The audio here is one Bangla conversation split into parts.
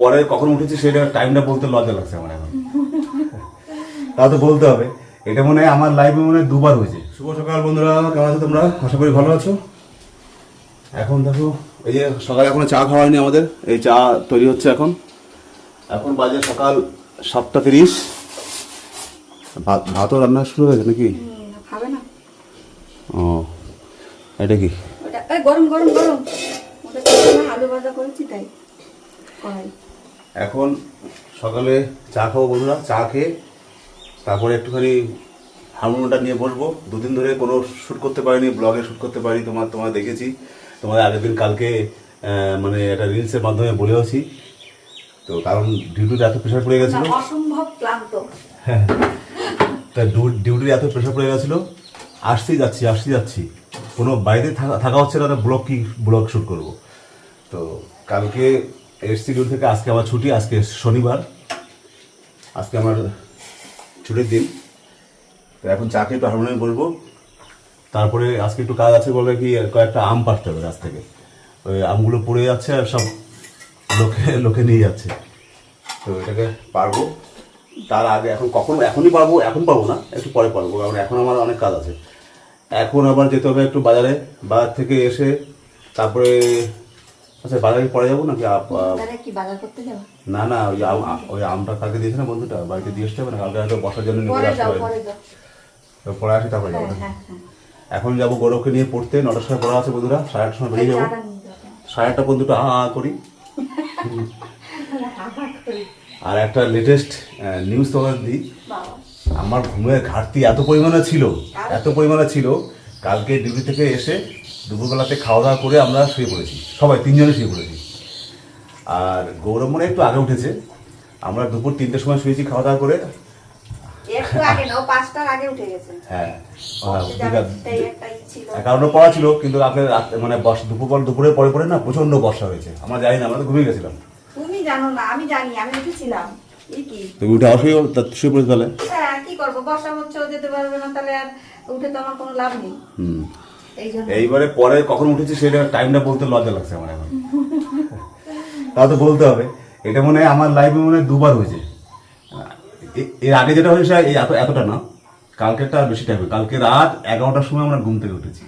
পরে কখন উঠেছি সেটা টাইমটা বলতে লজ্জা লাগছে আমার এখন। তা তো বলতে হবে। এটা মনে হয় আমার লাইফে মনে হয় দুবার হয়েছে। শুভ সকাল বন্ধুরা কেমন আছো তোমরা? আশা করি ভালো আছো। এখন দেখো এই যে সকালে এখনও চা খাওয়া হয়নি আমাদের এই চা তৈরি হচ্ছে এখন। এখন বাজে সকাল সাতটা তিরিশ। ভাত ভাতও রান্না শুরু হয়েছে নাকি? ও এটা কি? এই গরম গরম গরম। আলু ভাজা করেছি তাই এখন সকালে চা খাব বন্ধুরা চা খেয়ে তারপরে একটুখানি হারমোনিয়ামটা নিয়ে বসবো। দুদিন ধরে কোনো শ্যুট করতে পারিনি ব্লগে শ্যুট করতে পারিনি তোমার তোমার দেখেছি। তোমাদের আগের দিন কালকে মানে একটা রিলসের মাধ্যমে বলেওছি। তো কারণ ডিউটিতে এত প্রেশার পড়ে গেছিল। অসম্ভব ক্লান্ত। তা ডিউটির এত প্রেশার পড়ে গেছিল। আসতেই যাচ্ছি আসতেই যাচ্ছি। কোনো বাইরে থাকা থাকা হচ্ছে না ব্লগ কি ব্লগ শ্যুট করব। তো কালকে এসছি ডিউটি থেকে আজকে আমার ছুটি, আজকে শনিবার। আজকে আমার ছুটির দিন। তো এখন চা খেয়ে একটু হারমোনিয়াম বলব তারপরে আজকে একটু কাজ আছে বলে কি, কয়েকটা আম পাড়তে হবে গাছ থেকে। ওই আমগুলো পড়ে যাচ্ছে আর সব লোকে লোকে নিয়ে যাচ্ছে। তো এটাকে পারব। তার আগে এখন কখন, এখনই পারব, এখন পারব না, একটু পরে পারব, কারণ এখন আমার অনেক কাজ আছে। এখন আবার যেতে হবে একটু বাজারে, বাজার থেকে এসে তারপরে আচ্ছা বাজারে পরে যাব নাকি কি বাজার করতে যাব? না না ওই ওই আমটা কালকে দিয়েছে না বন্ধুটা বাড়িতে দিয়ে আসতে হবে না কালকে হয়তো বসার জন্য নিয়ে আসতে হবে পরে আসি তারপরে যাব। হ্যাঁ? হ্যাঁ হ্যাঁ। এখন যাব গৌরবকে নিয়ে পড়তে নটার সময় পড়া আছে বন্ধুরা সাড়ে আটটার সময় বেরিয়ে যাব। সাড়ে আটটা পর্যন্ত হা হা করি। আর একটা লেটেস্ট নিউজ তোমাদের দিই। আমার ঘুমের ঘাটতি এত পরিমাণে ছিল এত পরিমাণে ছিল কালকে ডিউটি থেকে এসে দুপুরবেলাতে খাওয়া দাওয়া করে আমরা শুয়ে পড়েছি। সবাই তিনজনে শুয়ে পড়েছি। আর গৌরব মনে একটু আগে উঠেছে। আমরা দুপুর তিনটের সময় শুয়েছি খাওয়া দাওয়া করে। একটু আগে না ও পাঁচটার আগে উঠে গেছে। হ্যাঁ। কারণে পড়া ছিল কিন্তু আপনার মানে বর্ষা দুপুর দুপুরের পরে পরে না প্রচণ্ড বর্ষা হয়েছে। আমরা জানি না আমরা তো ঘুমিয়ে গেছিলাম। তুমি জানো না আমি জানি আমি উঠেছিলাম। তুমি উঠে শুয়ে পড়েছি তাহলে। হ্যাঁ কি করব? বর্ষা হচ্ছে যেতে পারবে না তাহলে আর উঠে তো আমার কোনো লাভ নেই। হুম। এইবারে পরে কখন উঠেছি সেটা টাইমটা বলতে লজ্জা লাগছে আমার এখন। তা তো বলতে হবে। এটা মনে হয় আমার লাইফে মনে হয় দুবার হয়েছে। এর আগে যেটা হয়েছে, এই এত, এতটা না। কালকেরটা আর বেশি টাইম কালকে রাত এগারোটার সময় আমরা ঘুম থেকে উঠেছি।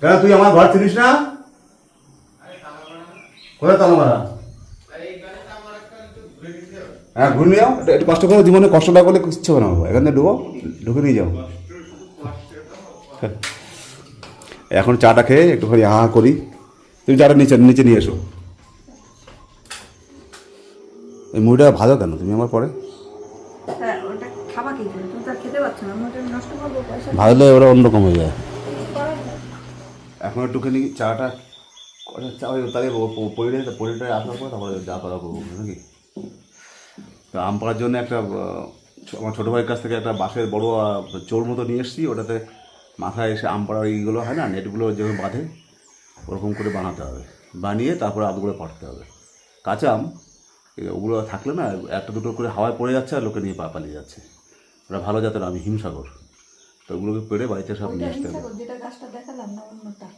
কেন, তুই আমার ঘর চিনিস না? কোথায় তালা মারা? হ্যাঁ ঘুরে নিয়ে যাও। একটু- কষ্ট করে জীবনে কষ্ট না করলে কিচ্ছু হবে না। এখান থেকে ঢুকো ঢুকে নিয়ে যাও। এখন চাটা খেয়ে একটুখানি হা হা করি। তুমি চাটা নিচে নিচে নিয়ে এসো। এই মুড়িটা ভালো কেন? তুমি আমার পরে। হ্যাঁ ভাজলে ওরা অন্যরকম হয়ে যায়। এখন একটুখানি চাটা চা তাহলে পরিটা পরিটা আসার পর তারপরে যা করা করব নাকি? তো আম পাড়ার জন্য একটা আমার ছোটো ভাইয়ের কাছ থেকে একটা বাঁশের বড় চোর মতো নিয়ে এসেছি ওটাতে মাথায় এসে আম পাড়ার এইগুলো হয় না নেটগুলো যেভাবে বাঁধে ওরকম করে বানাতে হবে। বানিয়ে তারপরে আমগুলো পাড়তে হবে। কাঁচা আম ওগুলো থাকলে না একটা দুটো করে হাওয়ায় পড়ে যাচ্ছে আর লোকে নিয়ে পা পালিয়ে যাচ্ছে। ওরা ভালো জাতের আমি হিমসাগর। তো ওগুলোকে পেড়ে বাড়িতে সব নিয়ে আসতে হবে। ইচ্ছা করো, যেটা গাছটা দেখালাম না অন্যটা?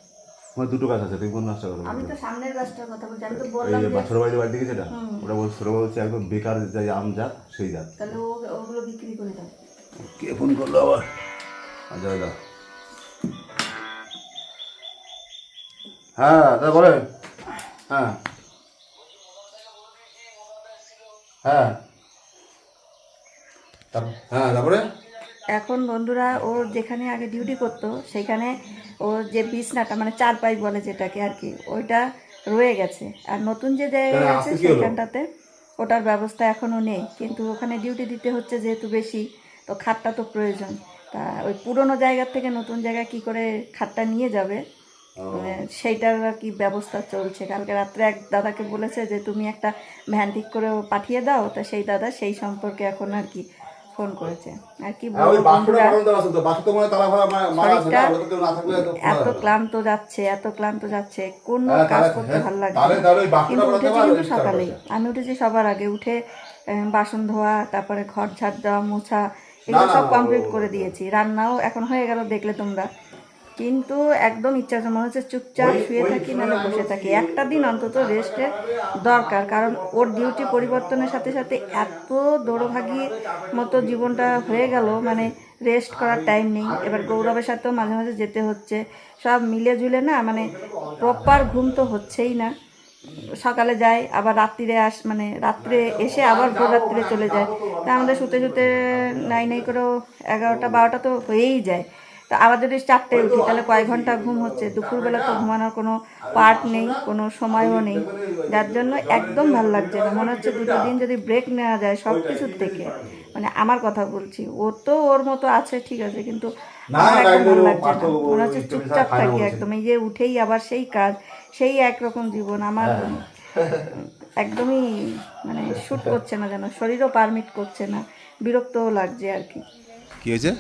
আমার দুটো গাছ আছে তুমি কোন গাছটা কথা আমি বলছো? তো সামনের গাছটার কথা বলছি আমি তো এই বললাম বাছর বাড়িতে বাড়ি থেকে যেটা ওটা বলছে ছোট বলছে একদম বেকার যে আম জাত সেই জাত। তাহলে ওগুলো বিক্রি করে দাও। কে ফোন করল আবার? আচ্ছা দাদা। হ্যাঁ দাদা হ্যাঁ। হ্যাঁ। হ্যাঁ তারপরে এখন বন্ধুরা ও যেখানে আগে ডিউটি করতো সেখানে ওর যে বিছনাটা মানে চার পাই বলে যেটাকে আর কি ওইটা রয়ে গেছে। আর নতুন যে জায়গায় কেন, আছে? সেখানটাতে ওটার ব্যবস্থা এখনও নেই। কিন্তু ওখানে ডিউটি দিতে হচ্ছে যেহেতু বেশি তো খাটটা তো প্রয়োজন। তা ওই পুরনো জায়গার থেকে নতুন জায়গায় কি করে খাটটা নিয়ে যাবে? সেইটার আর কি ব্যবস্থা চলছে। কালকে রাত্রে এক দাদাকে বলেছে যে তুমি একটা ভ্যান ঠিক করে পাঠিয়ে দাও। তা সেই দাদা সেই সম্পর্কে এখন আর কি ফোন করেছে। আর কি মনে এত ক্লান্ত যাচ্ছে এত ক্লান্ত যাচ্ছে। কোনো হ্যাঁ, কাজ করতে হ্যাঁ, ভালো লাগে তাহলে- না। তাহলে ওই বাথরুমটা কিন্তু উঠেছি কিন্তু সকালেই। আমি উঠেছি সবার আগে। উঠে বাসন ধোয়া তারপরে ঘর ঝাড় দেওয়া মোছা এগুলো সব কমপ্লিট করে দিয়েছি। রান্নাও এখন হয়ে গেল দেখলে তোমরা। কিন্তু একদম ইচ্ছা আছে মনে হচ্ছে চুপচাপ শুয়ে থাকি নাহলে বসে থাকি। একটা দিন অন্তত রেস্টের দরকার কারণ ওর ডিউটি পরিবর্তনের সাথে সাথে এত দৌড়ভাগি মতো জীবনটা হয়ে গেল মানে রেস্ট করার টাইম নেই। এবার গৌরবের সাথেও মাঝে মাঝে যেতে হচ্ছে। সব মিলে ঝুলে না মানে প্রপার ঘুম তো হচ্ছেই না। সকালে যায় আবার রাত্রিরে আস মানে রাত্রে এসে আবার ভোর রাত্রিরে চলে যায়। তা আমাদের শুতে শুতে নাই নাই করেও এগারোটা বারোটা তো হয়েই যায়। তা আবার যদি চারটে উঠি তাহলে কয় ঘণ্টা ঘুম হচ্ছে। দুপুরবেলা তো ঘুমানোর কোনো পার্ট নেই কোনো সময়ও নেই। যার জন্য একদম ভালো লাগছে না। মনে হচ্ছে দুটো দিন যদি ব্রেক নেওয়া যায় সব কিছুর থেকে। মানে আমার কথা বলছি ও তো ওর মতো আছে ঠিক আছে কিন্তু আমার একদম ভালো লাগছে না। মনে হচ্ছে চুপচাপ থাকি একদম এই যে উঠেই আবার সেই কাজ সেই একরকম জীবন আমার একদমই মানে শ্যুট করছে না যেন শরীরও পারমিট করছে না বিরক্তও লাগছে আর কি। কি হয়েছে?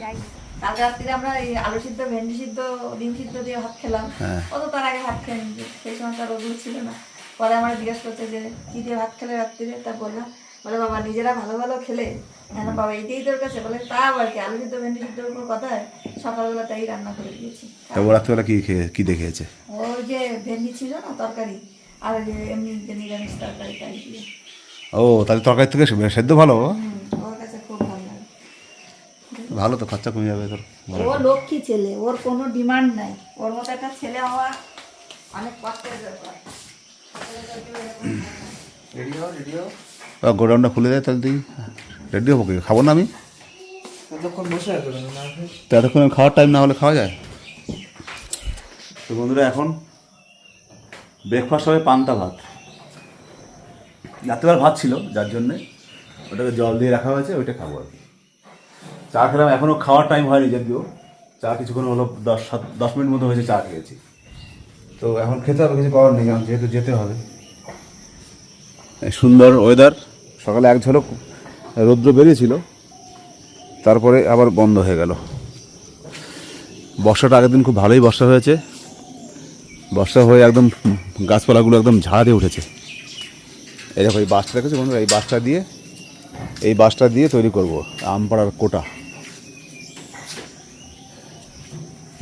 কাল রাত্রিরে আমরা এই আলু সিদ্ধ ভেন্ডি সিদ্ধ ডিম সিদ্ধ দিয়ে ভাত খেলাম। ও তো তার আগে ভাত খেয়ে নিয়েছে। সেই সময় তার ওগুলো ছিল না। পরে আমার জিজ্ঞেস করছে যে কি দিয়ে ভাত খেলে রাত্রিরে? তা বললাম বলে বাবা নিজেরা ভালো ভালো খেলে। হ্যাঁ বাবা এইটাই তোর কাছে? বলে তা আবার কি? আলু সিদ্ধ ভেন্ডি সিদ্ধর উপর কথা? সকালবেলা তাই রান্না করে দিয়েছি। তা ও রাত্রিবেলা কি খেয়ে কি দেখেছে ওই যে ভেন্ডি ছিল না তরকারি। আর এমনি যে নিরামিষ তরকারি তাই দিয়ে। ও তাহলে তরকারি থেকে সেদ্ধ ভালো হুম, ওর কাছে খুব ভালো লাগে ভালো তো খরচা কমে যাবে তোর। ও লক্ষ্মী ছেলে ওর কোনো ডিমান্ড নাই। ওর মতো একটা ছেলে হওয়া অনেক কষ্টের ব্যাপার। গোডাউনটা খুলে দেয় তাহলে তুই রেডি হব কি? খাব না আমি? ততক্ষণ এতক্ষণ খাওয়ার টাইম না হলে খাওয়া যায়? তো বন্ধুরা এখন ব্রেকফাস্ট হবে পান্তা ভাত। রাত্রেবার ভাত ছিল যার জন্যে ওটাকে জল দিয়ে রাখা হয়েছে ওইটা খাব আর কি। চা খেলাম এখনও খাওয়ার টাইম হয়নি যদিও। চা কিছুক্ষণ হলো দশ সাত দশ মিনিট মতো হয়েছে চা খেয়েছি। তো এখন খেতে হবে কিছু করার নেই কারণ যেহেতু যেতে হবে। এই সুন্দর ওয়েদার সকালে এক ঝলক রৌদ্র বেরিয়েছিল তারপরে আবার বন্ধ হয়ে গেল। বর্ষাটা আগের দিন খুব ভালোই বর্ষা হয়েছে। বর্ষা হয়ে একদম গাছপালাগুলো একদম ঝাড়া দিয়ে উঠেছে। এই দেখো এই বাসটা দেখেছ বন্ধুরা? এই বাসটা দিয়ে এই বাসটা দিয়ে তৈরি করব আমপাড়ার কোটা।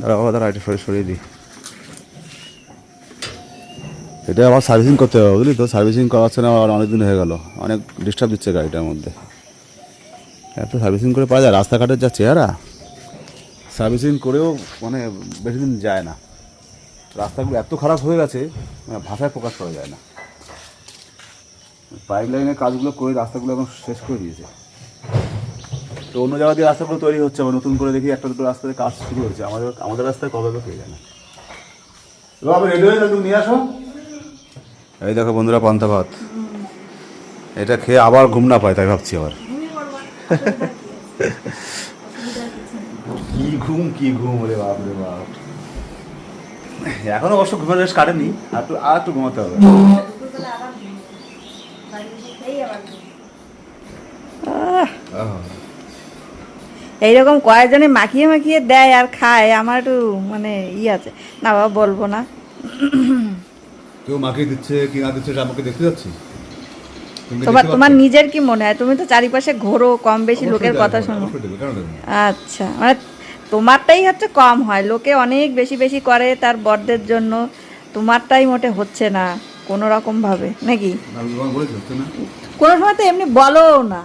দাঁড়া বাবা দাঁড়া এটা সরিয়ে সরিয়ে দিই। এটা আবার সার্ভিসিং করতে হবে, বুঝলি তো? সার্ভিসিং করাচ্ছে না আর অনেক দিন হয়ে গেল। অনেক ডিস্টার্ব দিচ্ছে গাড়িটার মধ্যে। এত সার্ভিসিং করে পাওয়া যায়? রাস্তাঘাটের যা চেহারা সার্ভিসিং করেও মানে বেশি দিন যায় না। রাস্তাগুলো এত খারাপ হয়ে গেছে মানে ভাষায় প্রকাশ করা যায় না। পাইপ লাইনের কাজগুলো করে রাস্তাগুলো এখন শেষ করে দিয়েছে। তো অন্য জায়গা দিয়ে রাস্তাগুলো তৈরি হচ্ছে আবার নতুন করে দেখি একটা দুটো রাস্তায় কাজ শুরু হচ্ছে আমাদের আমাদের রাস্তায় কবে হবে কে জানে। বাবা রেডি হয়ে তুমি নিয়ে আসো। এই দেখো বন্ধুরা পান্তা ভাত। এটা খেয়ে আবার ঘুম না পায় তাই ভাবছি আবার। কি ঘুম কি ঘুম রে বাপ রে বাপ। এখন অবশ্য ঘুমের রেস্ট কাটেনি আর একটু আর একটু ঘুমাতে হবে। দুপুরবেলা আবার ঘুম। বাড়ি এসে খেয়েই আবার ঘুম। এইরকম কয়েকজনে মাখিয়ে মাখিয়ে দেয় আর খায় আমার একটু মানে ই আছে। না বাবা বলব না। কেউ মাকে দিচ্ছে কি না দিচ্ছে আমাকে দেখতে যাচ্ছি। তোমার তোমার নিজের কি মনে হয়? তুমি তো চারিপাশে ঘোরো কম বেশি লোকের কথা শোনো? আচ্ছা মানে তোমারটাই হচ্ছে কম হয়। লোকে অনেক বেশি বেশি করে তার বরদের জন্য। তোমারটাই মোটে হচ্ছে না কোনো রকম ভাবে নাকি? কোনো সময় তো এমনি বলো না।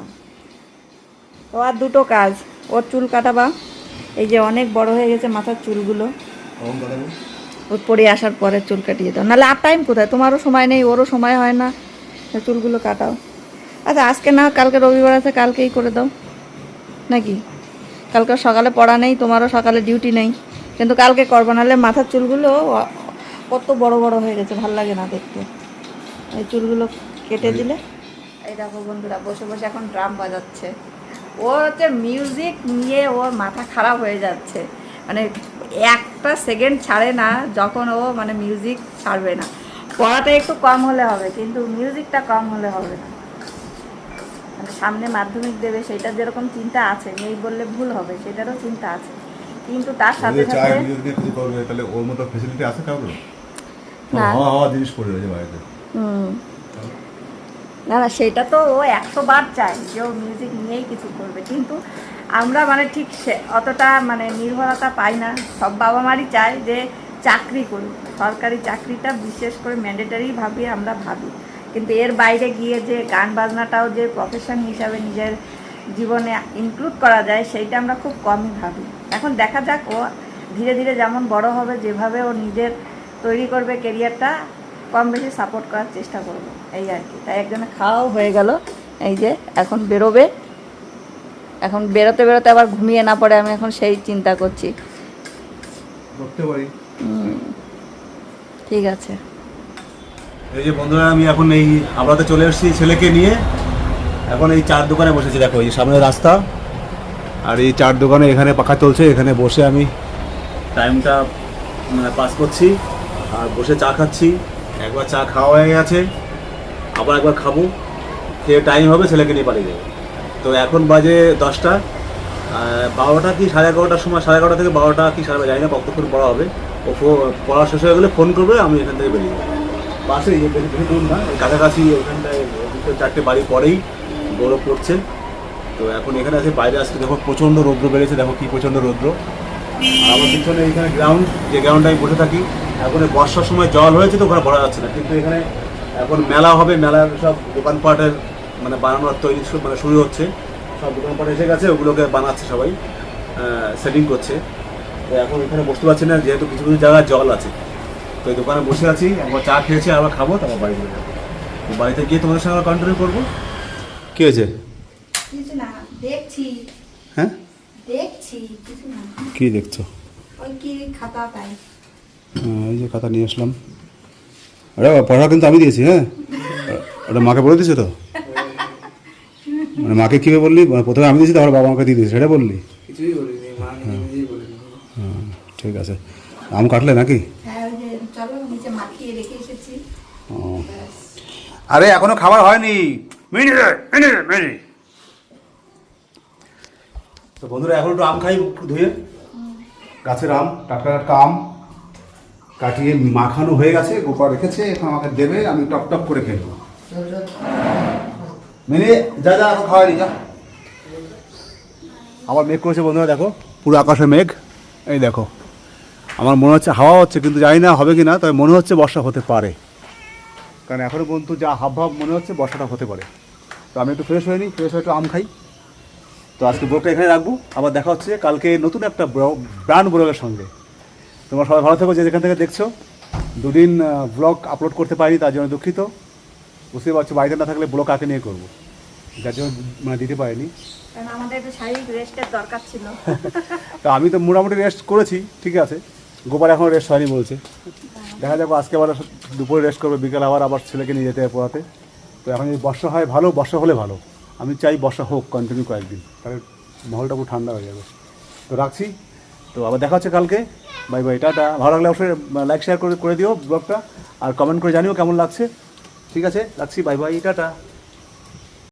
ও আর দুটো কাজ। ওর চুল কাটাবা। এই যে অনেক বড় হয়ে গেছে মাথার চুলগুলো। ওর পরে আসার পরে চুল কাটিয়ে দাও। নাহলে আর টাইম কোথায়? তোমারও সময় নেই ওরও সময় হয় না। চুলগুলো কাটাও। আচ্ছা আজকে না কালকে রবিবার আছে কালকেই করে দাও। নাকি? কালকে সকালে পড়া নেই তোমারও সকালে ডিউটি নেই। কিন্তু কালকে করব নাহলে মাথার চুলগুলো কত বড় বড় হয়ে গেছে ভালো লাগে না দেখতে। এই চুলগুলো কেটে দিলে। এই দেখো বন্ধুরা বসে বসে এখন ড্রাম বাজাচ্ছে। ও হচ্ছে মিউজিক নিয়ে ওর মাথা খারাপ হয়ে যাচ্ছে। মানে একটা সেকেন্ড ছাড়ে না যখন ও মানে মিউজিক ছাড়বে না। পড়াটা একটু কম হলে হবে কিন্তু মিউজিকটা কম হলে হবে না। মানে সামনে মাধ্যমিক দেবে সেটা যেরকম চিন্তা আছে নেই বললে ভুল হবে সেটারও চিন্তা আছে। কিন্তু তার সাথে সাথে তাহলে ওর মতো আছে কাউকে না। হওয়া হওয়া জিনিস পড়ে রয়েছে বাড়িতে। হুম। না না, সেটা তো ও একশো বার চায় যে ও মিউজিক নিয়েই কিছু করবে। কিন্তু আমরা মানে ঠিক সে, অতটা মানে নির্ভরতা পাই না। সব বাবা মারই চায় যে চাকরি করুক। সরকারি চাকরিটা বিশেষ করে ম্যান্ডেটারি ভাবি আমরা ভাবি। কিন্তু এর বাইরে গিয়ে যে গান বাজনাটাও যে প্রফেশন হিসাবে নিজের জীবনে ইনক্লুড করা যায়, সেইটা আমরা খুব কমই ভাবি। এখন দেখা যাক ও ধীরে ধীরে যেমন বড় হবে, যেভাবে ও নিজের তৈরি করবে কেরিয়ারটা কম বেশি সাপোর্ট করার চেষ্টা করব। এই আর কি। তাই একজনে খাওয়াও হয়ে গেল। এই যে এখন বেরোবে। এখন বেরোতে বেরোতে আবার ঘুমিয়ে না পড়ে আমি এখন সেই চিন্তা করছি। ঠিক আছে। এই যে বন্ধুরা আমি এখন এই আমরাতে চলে এসেছি ছেলেকে নিয়ে। এখন এই চার দোকানে বসেছি দেখো এই সামনে রাস্তা। আর এই চার দোকানে এখানে পাখা চলছে এখানে বসে আমি টাইমটা মানে পাস করছি। আর বসে চা খাচ্ছি। একবার চা খাওয়া হয়ে গেছে, আবার একবার খাব। খেয়ে টাইম হবে, ছেলেকে নিয়ে পালিয়ে যাব। তো এখন বাজে দশটা। বারোটা কি সাড়ে এগারোটার সময়, সাড়ে এগারোটা থেকে বারোটা কি সাড়ে জানি না, কতক্ষণ পড়া হবে। ও পড়া শেষ হয়ে গেলে ফোন করবে, আমি এখান থেকে বেরিয়ে যাব। পাশে দূর না কাছাকাছি ওখানটায় চারটে বাড়ি পরেই বড় পড়ছে তো এখন এখানে আছে, বাইরে আসতে দেখো প্রচণ্ড রৌদ্র বেড়েছে, দেখো কি প্রচণ্ড রৌদ্র। আর আমার পিছনে এখানে গ্রাউন্ড যে গ্রাউন্ডে আমি বসে থাকি এখন বর্ষার সময় জল হয়েছে তো ওখানে ভরা যাচ্ছে না। কিন্তু এখানে এখন মেলা হবে মেলার সব দোকানপাটের মানে বানানোর তৈরি মানে শুরু হচ্ছে। সব দোকানপাট এসে গেছে ওগুলোকে বানাচ্ছে সবাই সেটিং করছে। তো এখন এখানে বসতে পারছি না যেহেতু কিছু কিছু জায়গায় জল আছে। তো এই দোকানে বসে আছি একবার চা খেয়েছি আবার খাব তারপর বাড়ি চলে যাব। বাড়িতে গিয়ে তোমাদের সঙ্গে কন্টিনিউ করব? কি হয়েছে? না দেখছি। হ্যাঁ? দেখছি কি দেখছ? ওই কি খাতা পাই এই যে খাতা নিয়ে আসলাম। আরে পড়া কিন্তু আমি দিয়েছি হ্যাঁ? ওটা মাকে বলে দিয়েছ তো? মানে মাকে কীভাবে বললি? প্রথমে আমি দিয়েছি তারপর বাবা মাকে দিয়ে দিয়েছি সেটা বললি? কিছুই বলিনি মা নিজেই বলিনি হ্যাঁ ঠিক আছে। আম কাটলে নাকি? হ্যাঁ আরে এখনও খাবার হয়নি। তো বন্ধুরা এখন একটু আম খাই ধুয়ে। গাছের আম টাটকা টাটকা আম। কাটিয়ে মাখানো হয়ে গেছে গোপা রেখেছে, এখন আমাকে দেবে, আমি টপ টপ করে খেলব মেনে, যা যা, এখন খাওয়াই যা। আবার মেঘ করেছে বন্ধুরা, দেখো, পুরো আকাশে মেঘ। এই দেখো, আমার মনে হচ্ছে হাওয়া হচ্ছে, কিন্তু জানি না হবে কি না তবে মনে হচ্ছে বর্ষা হতে পারে। কারণ এখনও পর্যন্ত যা হাবভাব মনে হচ্ছে, বর্ষাটা হতে পারে। তো আমি একটু ফ্রেশ হয়ে ফ্রেশ হয়ে একটু আম খাই। তো আজকে ব্লগটা এখানে রাখব। আবার দেখা হচ্ছে কালকে নতুন একটা ব্র্যান্ড ব্লগের সঙ্গে। তোমরা সবাই ভালো থেকো যে যেখান থেকে দেখছ। দুদিন ব্লগ আপলোড করতে পারিনি তার জন্য দুঃখিত। বুঝতে পারছ বাড়িতে না থাকলে ব্লগ কাকে নিয়ে করব? যার জন্য মানে দিতে পারিনি। তো আমি তো মোটামুটি রেস্ট করেছি ঠিক আছে। গোপাল এখনও রেস্ট হয়নি বলছে। দেখা যাক আজকে আবার দুপুরে রেস্ট করবে বিকেল আবার আবার ছেলেকে নিয়ে যেতে হবে পড়াতে। তো এখন যদি বর্ষা হয় ভালো বর্ষা হলে ভালো। আমি চাই বর্ষা হোক কন্টিনিউ কয়েকদিন। তাহলে মহলটা পুরো ঠান্ডা হয়ে যাবে। তো রাখছি। তো আবার দেখা হচ্ছে কালকে। Bye bye tata. ভালো লাগলে অবশ্যই লাইক শেয়ার করে করে দিও ব্লগটা আর কমেন্ট করে জানিও কেমন লাগছে। ঠিক আছে, রাখছি বাই বাই টাটা।